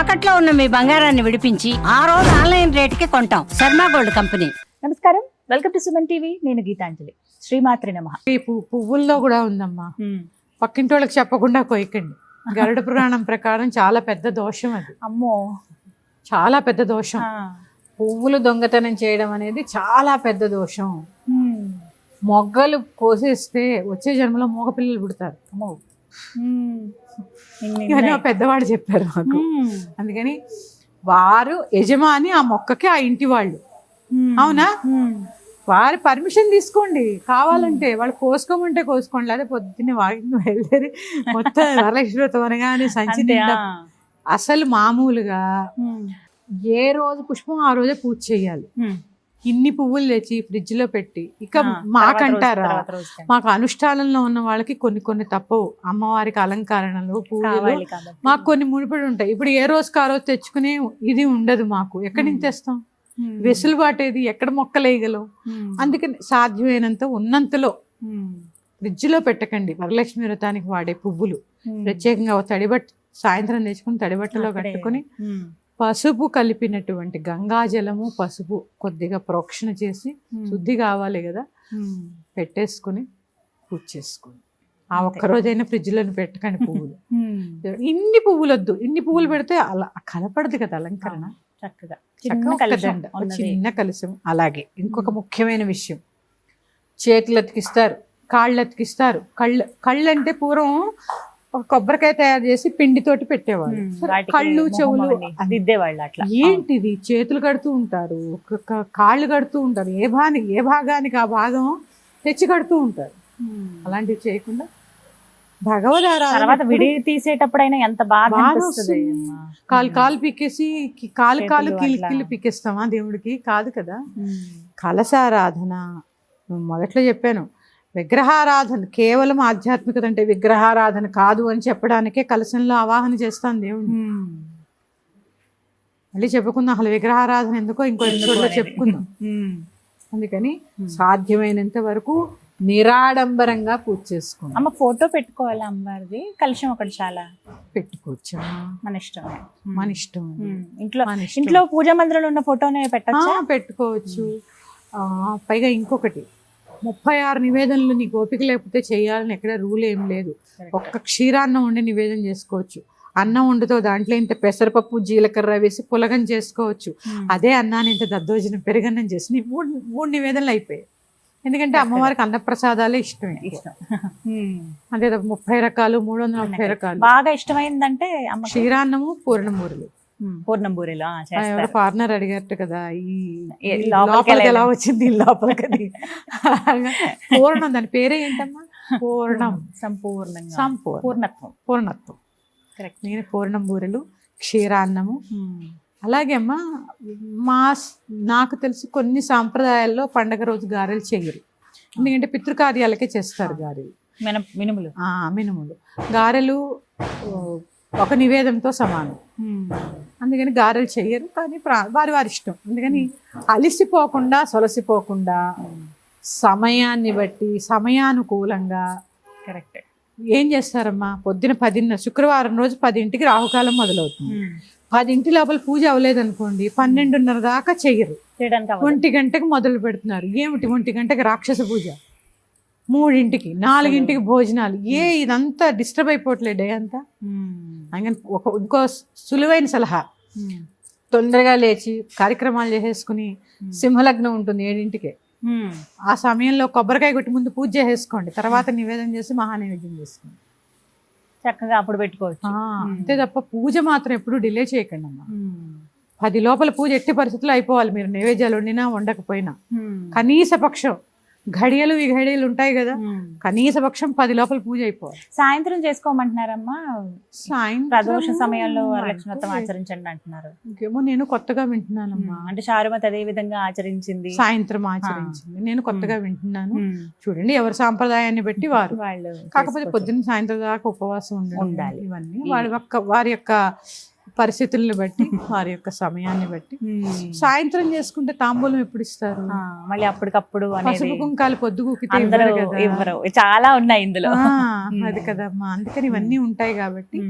తాకట్లో ఉన్న మీ బంగారాన్ని విడిపించి ఆ రోజు ఆన్లైన్ రేటుకి కొంటాం. Sharma gold company. నమస్కారం. Welcome to Suman TV. నేను గీతాంజలి. శ్రీమాత్రి నమ. ఈ పు- పువ్వుల్లో కూడా ఉందమ్మా. పక్కింటి వాళ్ళకి చెప్పకుండా కొయ్యకండి. గరుడ పురాణం ప్రకారం చాలా పెద్ద దోషం అది. అమ్మో. చాలా పెద్ద దోషం. ఆ. పువ్వులు దొంగతనం చేయడం అనేది చాలా పెద్ద దోషం. మొగ్గలు కోసేస్తే వచ్చే జన్మలో మగ పిల్లలు పుడతారు. అమ్మో. ఇవన్నీ. పెద్దవాడు చెప్పారు మాకు. అందుకని వారు యజమాని ఆ మొక్కకి ఆ ఇంటి వాళ్ళు. అవునా. వారి పర్మిషన్ తీసుకోండి కావాలంటే వాళ్ళు కోసుకోమంటే కోసుకోండి లేదా పొద్దున్నే వాకింగ్ బయలుదేరి మొత్తం వరలక్ష్మి వ్రతం అనగానే సంచి. అసలు మామూలుగా. ఏ రోజు పుష్పం ఆ రోజే పూజ చేయాలి. ఇన్ని పువ్వులు తెచ్చి ఫ్రిడ్జ్లో పెట్టి ఇక మాకంటారా. మాకు అనుష్ఠానంలో ఉన్న వాళ్ళకి కొన్ని కొన్ని తప్పవు అమ్మవారికి అలంకరణలు కాబట్టి. మాకు కొన్ని ముడిపడి ఉంటాయి ఇప్పుడు ఏ రోజు తెచ్చుకునే ఇది ఉండదు మాకు ఎక్కడి నుంచి తెస్తాం. వెసులుబాటు ఏది ఎక్కడ మొక్కలేయగలం. అందుకని సాధ్యమైనంత ఉన్నంతలో హ్మ్. ఫ్రిడ్జ్లో పెట్టకండి వరలక్ష్మి వ్రతానికి వాడే పువ్వులు. ప్రత్యేకంగా తడిబట్ట సాయంత్రం తెచ్చుకుని తడిబట్టలో. కట్టుకొని హ్మ్. పసుపు కలిపినటువంటి గంగాజలము పసుపు కొద్దిగా ప్రోక్షణ చేసి హ్మ్. శుద్ధి కావాలి కదా. హ్మ్. పెట్టేసుకుని పూజ చేసుకోండి. ఆ అంతే. ఒక్క రోజైనా ఫ్రిడ్జ్లో పెట్టకండి పువ్వులు. హ్మ్. ఇన్ని పువ్వులు వద్దు ఇన్ని పువ్వులు పెడితే అలా కనపడదు కదా అలంకరణ. చక్కగా. చక్కగా చిన్న కలుషం అలాగే ఇంకొక ముఖ్యమైన విషయం. చేతులు అతికిస్తారు కాళ్ళు అతికిస్తారు కళ్ళు కళ్ళు అంటే పూర్వం ఒక కొబ్బరికాయ తయారు చేసి పిండితోటి పెట్టేవాళ్ళు. కళ్ళు చెవులు దిద్దేవాళ్ళు అట్లా. ఏంటిది? చేతులు కడుతూ ఉంటారు కాళ్ళు కడుతూ ఉంటారు. ఏ భాగానికి ఏ భాగానికి ఆ భాగం తెచ్చి కడుతూ ఉంటారు. అలాంటివి చేయకుండా భగవద్ తర్వాత విడి తీసేటప్పుడైనా ఎంత బాధ. కాలు కాలు పీకేసి కి- కాలు కాలు కిలి అట్లా. కిలి పీకేస్తామా దేవుడికి? కాదు కదా. హ్మ్. కలశారాధన. మొదట్లో చెప్పాను విగ్రహారాధన కేవలం ఆధ్యాత్మికత అంటే విగ్రహారాధన కాదు అని చెప్పడానికే కలశంలో ఆవాహన చేస్తాను దేవుడిని హ్మ్. మళ్ళీ చెప్పుకుందాం అసలు విగ్రహారాధన ఎందుకో ఇంకో ఎపిసోడ్లో. చెప్పుకుందాం హ్మ్. అందుకని Hmm. సాధ్యమైనంత వరకు నిరాడంబరంగా పూజ చేసుకుందాం అమ్మ ఫోటో పెట్టుకోవాలి అమ్మవారిది కలిసి ఒకటి చాలా పెట్టుకోవచ్చు మన ఇష్టమే మన ఇష్టం. ఇంట్లో ఇష్టం. ఇంట్లో పూజా మందిరంలో ఉన్న ఫోటోనే పెట్టచ్చా పెట్టుకోవచ్చు ఆ, పైగా ఇంకొకటి ముప్పై ఆరు నివేదనలు నీ ఓపిక లేకపోతే చేయాలని ఎక్కడ రూల్ ఏం లేదు. ఒక్క క్షీరాన్నం వండి నివేదన చేసుకోవచ్చు. అన్నం వండుతో దాంట్లో ఇంత పెసరపప్పు జీలకర్ర వేసి పులగం చేసుకోవచ్చు. హ్మ్. అదే అన్నాన్ని ఇంత దద్దోజనం పెరుగన్నం చేసి నీ మూడు మూడు నివేదనలు అయిపోయాయి. ఎందుకంటే అమ్మవారికి అన్నప్రసాదాలే ఇష్టమే ఇష్టం. అదే ముప్పై రకాలు మూడు వందల ముప్పై రకాలు. బాగా ఇష్టమైందంటే క్షీరాన్నము పూర్ణమూరలు. పూర్ణం బూరెలో ఆ, ఎవరో చేస్తారు. ఫారినర్ అడిగారట కదా ఈ లోపలికి ఎలా. వచ్చింది లోపలికి? పూర్ణం దాని పేరే ఏంటమ్మా? పూర్ణం. సంపూర్ణంగా. సంపూర్ణ. పూర్ణత్వం. పూర్ణత్వం. కరెక్ట్ నేను పూర్ణం బూరెలు క్షీరాన్నము అలాగే అమ్మా మా నాకు తెలిసి కొన్ని సాంప్రదాయాల్లో పండగ రోజు గారెలు చేయరు. ఎందుకంటే పితృకార్యాలకే చేస్తారు గారెలు. మన మినుములు. ఆ, మినుములు. గారెలు ఒక నివేదంతో సమానం. అందుకని గారెలు చెయ్యరు కానీ వారి వారి ఇష్టం. అందుకని అలిసిపోకుండా సొలసిపోకుండా సమయాన్ని బట్టి సమయానుకూలంగా కరెక్ట్. ఏం చేస్తారమ్మా? పొద్దున పదిన్న శుక్రవారం రోజు పదింటికి రాహుకాలం మొదలవుతుంది. పదింటి లోపల పూజ అవ్వలేదు అనుకోండి పన్నెండున్నర దాకా చెయ్యరు. ఒంటి గంటకు మొదలు పెడుతున్నారు. ఏమిటి ఒంటి గంటకి రాక్షస పూజ? మూడింటికి నాలుగింటికి భోజనాలు. ఏ ఇదంతా డిస్టర్బ్ అయిపోవట్లే డే అంతా. అందుకని ఒక ఇంకో సులువైన సలహా. హ్మ్. తొందరగా లేచి కార్యక్రమాలు చేసేసుకుని సింహలగ్నం ఉంటుంది ఏడింటికే. హ్మ్. ఆ సమయంలో కొబ్బరికాయ కొట్టి ముందు పూజ చేసేసుకోండి తర్వాత నివేదన చేసి మహానైవేద్యం చేసుకోండి. చక్కగా అప్పుడు పెట్టుకోవచ్చు. అంతే తప్ప పూజ మాత్రం ఎప్పుడు డిలే చేయకండి అమ్మా. పది లోపల పూజ ఎట్టి పరిస్థితుల్లో అయిపోవాలి. మీరు నైవేద్యాలు వండినా వండకపోయినా. కనీస పక్షం ఘడియలు ఈ ఘడియలు ఉంటాయి కదా. కనీస పక్షం పది లోపల పూజ అయిపోవాలి. సాయంత్రం చేసుకోమంటున్నారమ్మా. సాయంత్రం ప్రదోష సమయంలో వరలక్ష్మి వ్రతం ఆచరించండి అంటున్నారు. ఇంకేమో నేను కొత్తగా వింటున్నానమ్మా. అంటే చారుమతి అదే విధంగా ఆచరించింది. సాయంత్రం ఆచరించింది. నేను కొత్తగా వింటున్నాను. చూడండి ఎవరి సాంప్రదాయాన్ని బట్టి వారు. వాళ్ళు కాకపోతే. పొద్దున్న సాయంత్రం దాకా ఉపవాసం ఉండాలి. ఇవన్నీ. వారి యొక్క వారి యొక్క పరిస్థితుల్ని బట్టి వారి యొక్క సమయాన్ని బట్టి. సాయంత్రం చేసుకుంటే తాంబూలం ఎప్పుడు ఇస్తారు? మళ్ళీ అప్పటికప్పుడు పసుపు కుంకాలు ఇవ్వరు చాలా ఉన్నాయి ఇందులో. అది కదమ్మా. అందుకని ఇవన్నీ ఉంటాయి కాబట్టి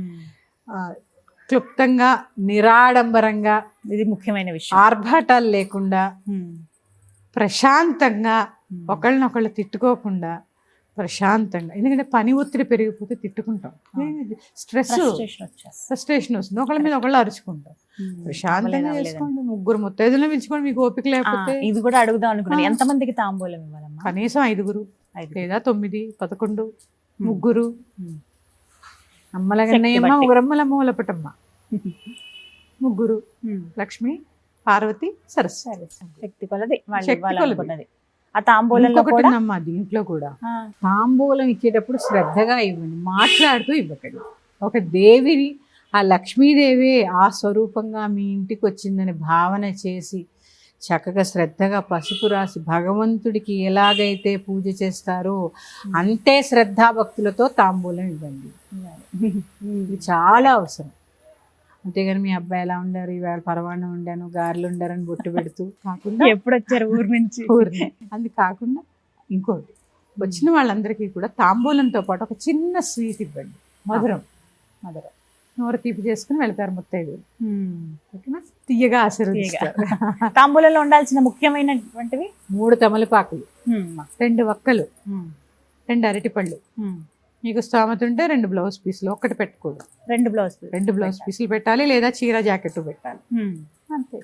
క్లుప్తంగా నిరాడంబరంగా ఇది ముఖ్యమైన విషయం. ఆర్భాటాలు లేకుండా. ప్రశాంతంగా. ఒకళ్ళనొకళ్ళు తిట్టుకోకుండా ప్రశాంతంగా. ఎందుకంటే పని ఒత్తిడి పెరిగిపోతే తిట్టుకుంటాం. స్ట్రెస్. ఫ్రస్ట్రేషన్ వస్తుంది. ఒకళ్ళ మీద ఒకళ్ళు అరుచుకుంటాం. ప్రశాంతంగా చేసుకోండి. ముగ్గురు ముత్తైదులను పిలుచుకోండి మీకు ఓపిక లేకపోతే. ఇది కూడా అడుగుదాం అనుకున్నాను. ఆ. ఎంత మందికి తాంబూలం ఇవ్వాలమ్మా? కనీసం ఐదుగురు ఐదు. లేదా తొమ్మిది పదకొండు. ముగ్గురు. అమ్మల గన్నయ్యమ్మ మూలపటమ్మ. ముగ్గురు. లక్ష్మి పార్వతి సరస్సు. సరే శక్తి కొలది. శక్తి ఇవ్వాలనుకున్నది. ఆ తాంబూలంలో కూడా? దీంట్లో కూడా. తాంబూలం ఇచ్చేటప్పుడు శ్రద్ధగా ఇవ్వండి మాట్లాడుతూ ఇవ్వకండి. ఒక దేవిని ఆ లక్ష్మీదేవి ఆ స్వరూపంగా మీ ఇంటికి వచ్చిందని భావన చేసి చక్కగా శ్రద్ధగా పసుపు రాసి భగవంతుడికి ఎలాగైతే పూజ చేస్తారో అంతే శ్రద్ధాభక్తులతో తాంబూలం ఇవ్వండి. ఇది చాలా అవసరం. అంతేగాని మీ అబ్బాయి ఎలా ఉండారు? ఈవేళ పరవాణం ఉండాను గారెలు ఉండారని బొట్టు పెడుతూ కాకుండా ఎప్పుడు వచ్చారు ఊరు నుంచి. ఊరినే. అది కాకుండా ఇంకోటి వచ్చిన వాళ్ళందరికీ కూడా తాంబూలంతో పాటు ఒక చిన్న స్వీట్ ఇవ్వండి. మధురం. మధురం. నోరు తీపి చేసుకుని వెళ్తారు ముత్తైదు. ఓకేనా? తీయగా ఆశీర్వదిస్తారు. తాంబూలంలో ఉండాల్సిన ముఖ్యమైనటువంటివి? మూడు తమలపాకులు. రెండు వక్కలు. ఉమ్. రెండు అరటిపళ్ళు. మీకు స్తోమత ఉంటే రెండు బ్లౌజ్ పీసులు ఒక్కటి పెట్టుకోడు రెండు బ్లౌజ్ రెండు బ్లౌజ్ పీసులు పెట్టాలి లేదా చీర జాకెట్ పెట్టాలి. అంతే.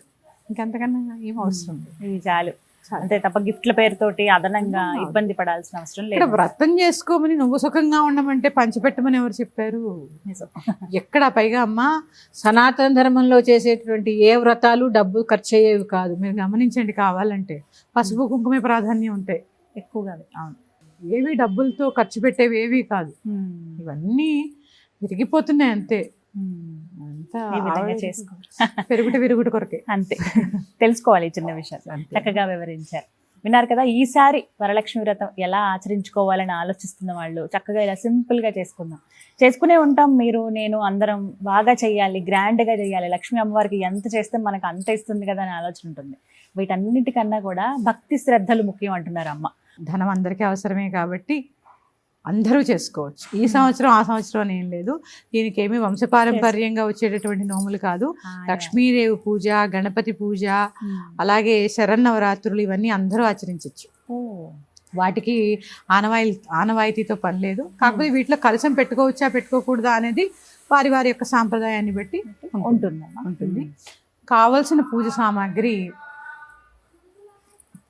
ఇంకంతకన్నా ఏం అవసరం ఇవి చాలు. అంతే తప్ప గిఫ్ట్ల పేరుతోటి అదనంగా. ఇబ్బంది పడాల్సిన అవసరం లేదు. వ్రతం చేసుకోమని నువ్వు సుఖంగా ఉండమంటే పంచిపెట్టమని ఎవరు చెప్పారు. ఎక్కడ పైగా అమ్మ సనాతన ధర్మంలో చేసేటువంటి ఏ వ్రతాలు డబ్బు ఖర్చు అయ్యేవి కాదు. మీరు గమనించండి కావాలంటే. పసుపు కుంకుమే ప్రాధాన్యం ఉంటాయి ఎక్కువగా అవును. ఏవి డబ్బులతో ఖర్చు పెట్టేవి ఏవి కాదు. ఇవన్నీ విరిగిపోతున్నాయి అంతే. పెరుగుట విరుగుట కొరకే. అంతే. తెలుసుకోవాలి చిన్న విషయాలు. చక్కగా వివరించారు. విన్నారు కదా ఈసారి వరలక్ష్మి వ్రతం ఎలా ఆచరించుకోవాలని ఆలోచిస్తున్న వాళ్ళు చక్కగా ఇలా సింపుల్గా చేసుకుందాం. చేసుకునే ఉంటాం మీరు నేను అందరం బాగా చేయాలి గ్రాండ్గా చేయాలి. లక్ష్మీ అమ్మవారికి ఎంత చేస్తే మనకు అంత ఇస్తుంది కదా అని ఆలోచన ఉంటుంది. వీటన్నిటికన్నా కూడా భక్తి శ్రద్ధలు ముఖ్యం అంటున్నారు అమ్మ. ధనం అందరికీ అవసరమే కాబట్టి అందరూ చేసుకోవచ్చు. ఈ సంవత్సరం ఆ సంవత్సరం అని ఏం లేదు. దీనికి ఏమి వంశపారంపర్యంగా వచ్చేటటువంటి నోములు కాదు. లక్ష్మీదేవి పూజ గణపతి పూజ. అలాగే శరన్నవరాత్రులు ఇవన్నీ అందరూ ఆచరించవచ్చు. వాటికి ఆనవాయి ఆనవాయితీతో పని లేదు. కాకపోతే వీటిలో కలసం పెట్టుకోవచ్చా పెట్టుకోకూడదా అనేది వారి వారి యొక్క సాంప్రదాయాన్ని బట్టి ఉంటుందమ్మా. ఉంటుంది. కావలసిన పూజ సామాగ్రి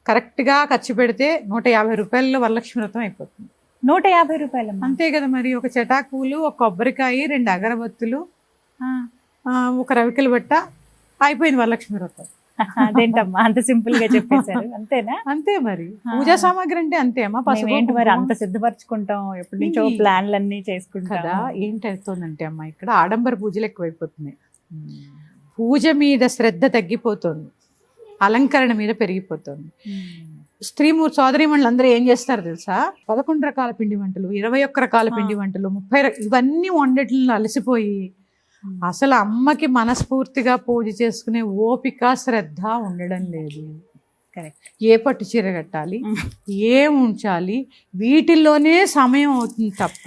కరెక్ట్గా ఖర్చు పెడితే నూట యాభై రూపాయల్లో వరలక్ష్మి వ్రతం అయిపోతుంది. నూట యాభై రూపాయలమ్మా. అంతే కదా మరి ఒక చెటాకు పూలు ఒక కొబ్బరికాయ రెండు అగరబత్తులు ఒక రవికల బట్ట అయిపోయింది వరలక్ష్మి వ్రతం అదేంటమ్మా అంత సింపుల్గా చెప్పేశారు. అంతేనా? అంతే మరి. పూజా సామాగ్రి అంటే అంతే అమ్మా పసుపు ఏంటి మరి. అంత సిద్ధపరచుకుంటాం ఎప్పటి నుంచో ఇది- ప్లాన్లన్నీ చేసుకుంటాం. కదా ఏంటి అవుతుందంటే అమ్మా ఇక్కడ ఆడంబర పూజలు ఎక్కువైపోతున్నాయి. పూజ మీద శ్రద్ధ తగ్గిపోతుంది. అలంకరణ మీద పెరిగిపోతుంది. స్త్రీ మూడు సోదరిమణులు అందరూ ఏం చేస్తారు తెలుసా? పదకొండు రకాల పిండి వంటలు ఇరవై ఒక్క రకాల పిండి వంటలు ముప్పై ఇవన్నీ వండట్లు అలసిపోయి అసలు అమ్మకి మనస్ఫూర్తిగా పూజ చేసుకునే ఓపిక శ్రద్ధ ఉండడం లేదు. కరెక్ట్ ఏ పట్టు చీర కట్టాలి ఏం ఉంచాలి వీటిల్లోనే సమయం అవుతుంది తప్ప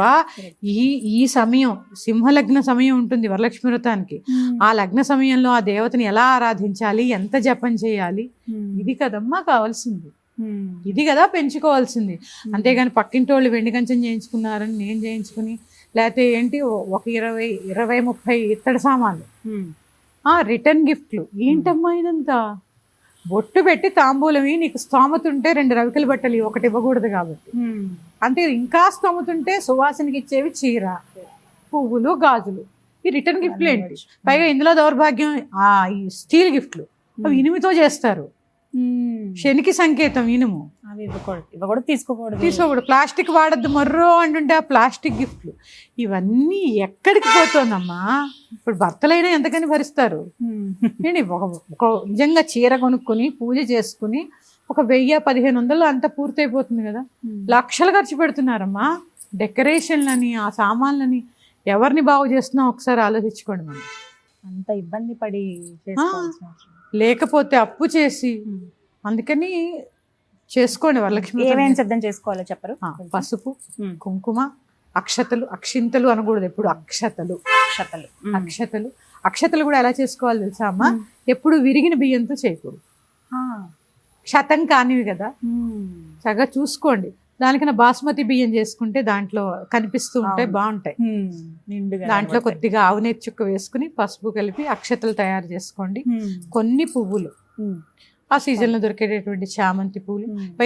ఈ ఈ సమయం సింహలగ్న సమయం ఉంటుంది వరలక్ష్మి వ్రతానికి. ఆ లగ్న సమయంలో ఆ దేవతని ఎలా ఆరాధించాలి? ఎంత జపం చేయాలి? ఇది కదమ్మా కావాల్సింది. ఇది కదా పెంచుకోవాల్సింది. అంతేగాని పక్కింటి వాళ్ళు వెండి కంచం చేయించుకున్నారని నేను చేయించుకుని లేకపోతే ఏంటి ఒక ఇరవై ఇరవై ముప్పై ఇత్తడి సామాన్లు. ఆ రిటర్న్ గిఫ్ట్లు. ఏంటమ్మా ఇదంతా? బొట్టు పెట్టి తాంబూలమి నీకు స్తోమత ఉంటే రెండు రవికల బట్టలు ఒకటి ఇవ్వకూడదు కాబట్టి. అంతే ఇంకా స్తోమత ఉంటే సువాసనకి ఇచ్చేవి చీర పువ్వులు గాజులు. ఈ రిటర్న్ గిఫ్ట్లు ఏంటి? పైగా ఇందులో దౌర్భాగ్యం ఆ ఈ స్టీల్ గిఫ్ట్లు అవి ఇనుముతో చేస్తారు. శనికి సంకేతం ఇనుము. అవి ఇవ్వకూడదు. తీసుకోకూడదు. తీసుకోకూడదు. ప్లాస్టిక్ వాడద్దు. మర్రో అంటుంటే ఆ ప్లాస్టిక్ గిఫ్ట్లు ఇవన్నీ ఎక్కడికి పోతుందమ్మా? ఇప్పుడు భర్తలైనా ఎంతకని భరిస్తారు? నేను ఒక ఒక నిజంగా చీర కొనుక్కొని పూజ చేసుకుని ఒక వెయ్యి పదిహేను వందలు అంతా పూర్తయిపోతుంది కదా? లక్షలు ఖర్చు పెడుతున్నారమ్మా. డెకరేషన్లని ఆ సామాన్లని ఎవరిని బాగు చేస్తున్నా ఒకసారి ఆలోచించుకోండి మనం. అంత ఇబ్బంది పడి. లేకపోతే అప్పు చేసి అందుకని చేసుకోండి వరలక్ష్మి వ్రతం. ఏమేం సిద్ధం చేసుకోవాలో చెప్పరు. పసుపు. కుంకుమ అక్షతలు అక్షింతలు అనకూడదు ఎప్పుడు అక్షతలు. అక్షతలు. అక్షతలు. అక్షతలు కూడా ఎలా చేసుకోవాలో తెలుసా అమ్మా? ఎప్పుడు విరిగిన బియ్యంతో చేయకూడదు. శతం కానివి కదా. చక్కగా చూసుకోండి. దానికన్నా బాస్మతి బియ్యం చేసుకుంటే దాంట్లో కనిపిస్తూ ఉంటాయి. బాగుంటాయి దాంట్లో. కొద్దిగా ఆవునేతి చుక్క వేసుకుని పసుపు కలిపి అక్షతలు తయారు చేసుకోండి. కొన్ని పువ్వులు. ఆ సీజన్లో దొరికేటటువంటి చామంతి మ్మ్.